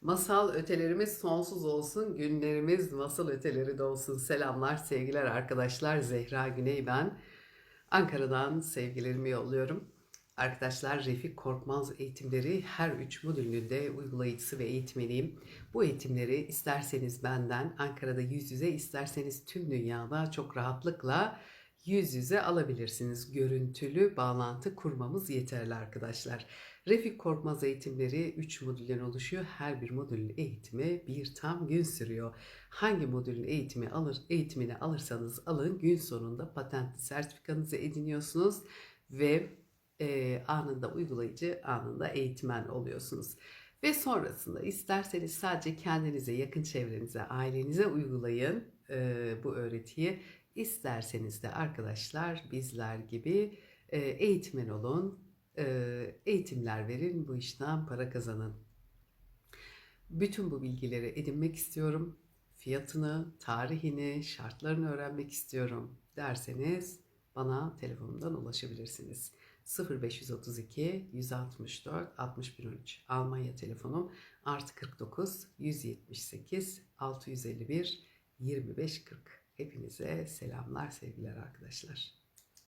Masal ötelerimiz sonsuz olsun, günlerimiz masal öteleri de olsun. Selamlar, sevgiler arkadaşlar. Zehra Güney ben. Ankara'dan sevgilerimi yolluyorum. Arkadaşlar Refik Korkmaz eğitimleri her üç modülünde uygulayıcısı ve eğitmeniyim. Bu eğitimleri isterseniz benden Ankara'da yüz yüze, isterseniz tüm dünyada çok rahatlıkla yüz yüze alabilirsiniz. Görüntülü bağlantı kurmamız yeterli arkadaşlar. Refik Korkmaz eğitimleri 3 modülden oluşuyor. Her bir modülün eğitimi bir tam gün sürüyor. Hangi modülün eğitimi alır, eğitimini alırsanız alın gün sonunda patentli sertifikanızı ediniyorsunuz ve e, anında uygulayıcı, anında eğitmen oluyorsunuz. Ve sonrasında isterseniz sadece kendinize, yakın çevrenize, ailenize uygulayın e, bu öğretiyi. İsterseniz de arkadaşlar bizler gibi e, eğitmen olun, e, eğitimler verin, bu işten para kazanın. Bütün bu bilgileri edinmek istiyorum. Fiyatını, tarihini, şartlarını öğrenmek istiyorum derseniz bana telefonumdan ulaşabilirsiniz. 0532 164 6113 Almanya telefonum artı 49 178 651 2540 Hepinize selamlar sevgiler arkadaşlar.